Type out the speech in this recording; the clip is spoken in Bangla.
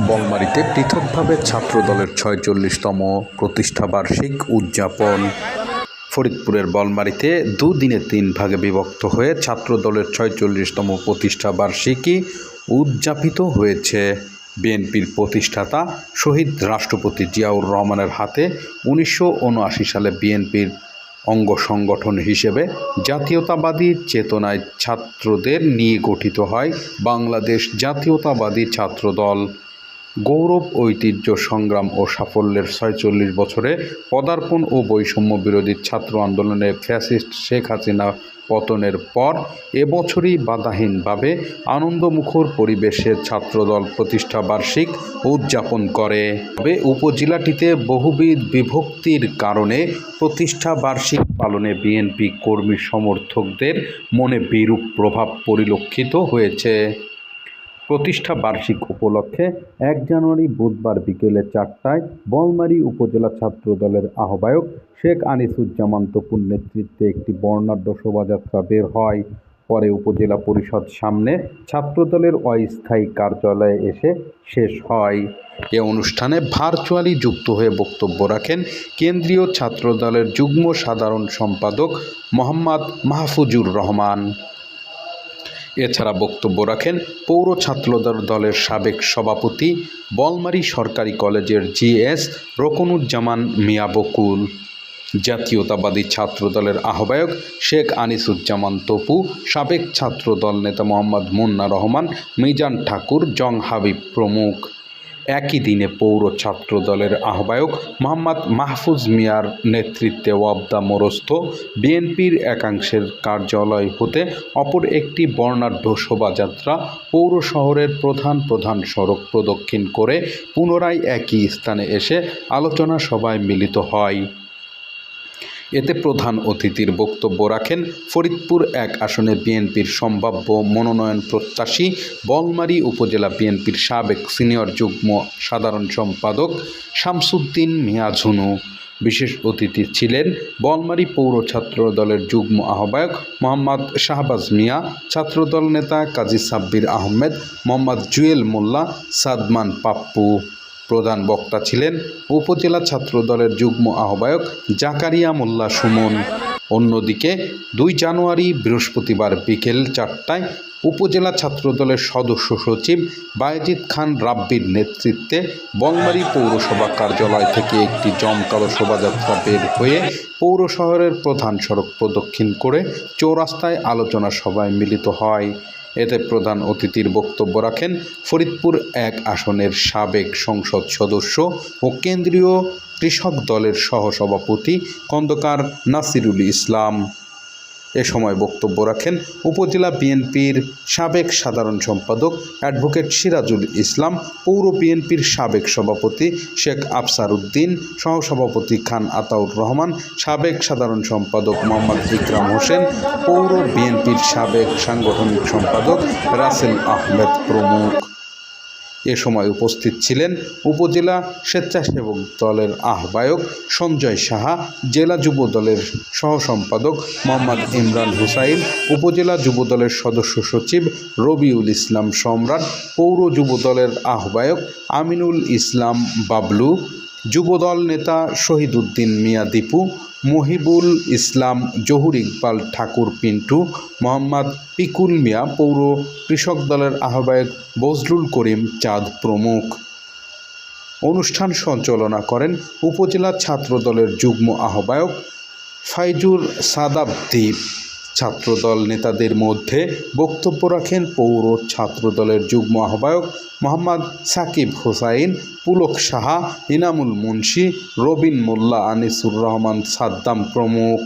বলমারিতে পৃথকভাবে ছাত্রদলের ছয়চল্লিশতম প্রতিষ্ঠাবার্ষিক উদযাপন। ফরিদপুরের বলমারিতে দুদিনে তিন ভাগে বিভক্ত হয়ে ছাত্রদলের ছয়চল্লিশতম প্রতিষ্ঠাবার্ষিকী উদযাপিত হয়েছে। বিএনপির প্রতিষ্ঠাতা শহীদ রাষ্ট্রপতি জিয়াউর রহমানের হাতে উনিশশো উনআশি সালে বিএনপির অঙ্গ সংগঠন হিসেবে জাতীয়তাবাদী চেতনায় ছাত্রদের নিয়ে গঠিত হয় বাংলাদেশ জাতীয়তাবাদী ছাত্রদল। গৌরব, ঐতিহ্য, সংগ্রাম ও সাফল্যের ছয়চল্লিশ বছরে পদার্পণ ও বৈষম্য বিরোধী ছাত্র আন্দোলনে ফ্যাসিস্ট শেখ হাসিনা পতনের পর এবছরই বাধাহীনভাবে আনন্দমুখর পরিবেশে ছাত্রদল প্রতিষ্ঠা বার্ষিক উদযাপন করে। তবে উপজেলাটিতে বহুবিধ বিভক্তির কারণে প্রতিষ্ঠা বার্ষিক পালনে বিএনপি কর্মী সমর্থকদের মনে বিরূপ প্রভাব পরিলক্ষিত হয়েছে। প্রতিষ্ঠা বার্ষিক উপলক্ষে এক জানুয়ারি বুধবার বিকেলে চারটায় বলমারী উপজেলা ছাত্র দলের আহ্বায়ক শেখ আনিসুজ্জামান তপুর নেতৃত্বে একটি বর্ণাঢ্য শোভাযাত্রা বের হয়। পরে উপজেলা পরিষদ সামনে ছাত্রদলের অস্থায়ী কার্যালয়ে এসে শেষ হয়। এ অনুষ্ঠানে ভার্চুয়ালি যুক্ত হয়ে বক্তব্য রাখেন কেন্দ্রীয় ছাত্রদলের যুগ্ম সাধারণ সম্পাদক মোহাম্মদ মাহফুজুর রহমান। এছাড়া বক্তব্য রাখেন পৌর ছাত্রদল দলের সাবেক সভাপতি, বলমারি সরকারি কলেজের জিএস রকনুজ্জামান মিয়া বকুল জাতীয়তাবাদী ছাত্রদলের আহ্বায়ক শেখ আনিসুজ্জামান তপু, সাবেক ছাত্রদল নেতা মোহাম্মদ মুন্না রহমান, মিজান ঠাকুর, জং হাবিব প্রমুখ। একই দিনে পৌর ছাত্র দলের আহ্বায়ক মোহাম্মদ মাহফুজ মিয়ার নেতৃত্বে ওয়াবদা মরস্থ বিএনপির একাংশের কার্যালয় হতে অপর একটি বর্ণাঢ্য শোভাযাত্রা পৌর শহরের প্রধান প্রধান সড়ক প্রদক্ষিণ করে পুনরায় একই স্থানে এসে আলোচনা সভায় মিলিত হয়। এতে প্রধান অতিথির বক্তব্য রাখেন ফরিদপুর এক আসনে বিএনপির সম্ভাব্য মনোনয়ন প্রত্যাশী বলমারী উপজেলা বিএনপির সাবেক সিনিয়র যুগ্ম সাধারণ সম্পাদক শামসুদ্দিন মিয়া ঝুনু বিশেষ অতিথি ছিলেন বলমারী পৌর ছাত্র দলের যুগ্ম আহ্বায়ক মোহাম্মদ শাহবাজ মিয়া, ছাত্রদল নেতা কাজী সাব্বির আহমেদ, মোহাম্মদ জুয়েল মোল্লা, সাদমান পাপ্পু। প্রধান বক্তা ছিলেন উপজেলা ছাত্র দলের যুগ্ম আহ্বায়ক জাকারিয়া মোল্লা সুমন। অন্যদিকে দুই জানুয়ারি বৃহস্পতিবার বিকেল চারটায় উপজেলা ছাত্রদলের সদস্য সচিব বায়েজিদ খান রাব্বির নেতৃত্বে বনবাড়ি পৌরসভা কার্যালয় থেকে একটি জমকালো শোভাযাত্রা বের হয়ে পৌর শহরের প্রধান সড়ক প্রদক্ষিণ করে চৌরাস্তায় আলোচনা সভায় মিলিত হয়। এতে প্রধান অতিথির বক্তব্য রাখেন ফরিদপুর এক আসনের সাবেক সংসদ সদস্য ও কেন্দ্রীয় কৃষক দলের সহসভাপতি খন্দকার নাসিরুল ইসলাম। এ সময় বক্তব্য রাখেন উপজেলা বিএনপির সাবেক সাধারণ সম্পাদক অ্যাডভোকেট সিরাজুল ইসলাম, পৌর বিএনপির সাবেক সভাপতি শেখ আফসার উদ্দিন সহসভাপতি খান আতাউর রহমান, সাবেক সাধারণ সম্পাদক মোহাম্মদ ইকরাম হোসেন, পৌর বিএনপির সাবেক সাংগঠনিক সম্পাদক রাসেল আহমেদ প্রমুখ। এ সময় উপস্থিত ছিলেন উপজেলা স্বেচ্ছাসেবক দলের আহ্বায়ক সঞ্জয় সাহা, জেলা যুব দলের সহসম্পাদক মোহাম্মদ ইমরান হুসাইন, উপজেলা যুব দলের সদস্য সচিব রবিউল ইসলাম সম্রাট, পৌর যুব দলের আহ্বায়ক আমিনুল ইসলাম বাবলু যুবদল নেতা শহীদ উদ্দিন মিয়া দীপু, মহিবুল ইসলাম, জহুর ইকবাল ঠাকুর পিন্টু, মোহাম্মদ পিকুল মিয়া পৌর কৃষক দলের আহ্বায়ক বজলুল করিম চাঁদ প্রমুখ। অনুষ্ঠান সঞ্চালনা করেন উপজেলা ছাত্র দলের যুগ্ম আহ্বায়ক ফাইজুর সাদাবদ্বীপ ছাত্রদল নেতাদের মধ্যে বক্তব্য রাখেন পৌর ছাত্রদলের যুগ্ম আহ্বায়ক মোহাম্মদ সাকিব হোসাইন, পুলক সাহা ইনামুল মুন্সি, রবিন মোল্লা, আনিসুর রহমান সাদ্দাম প্রমুখ।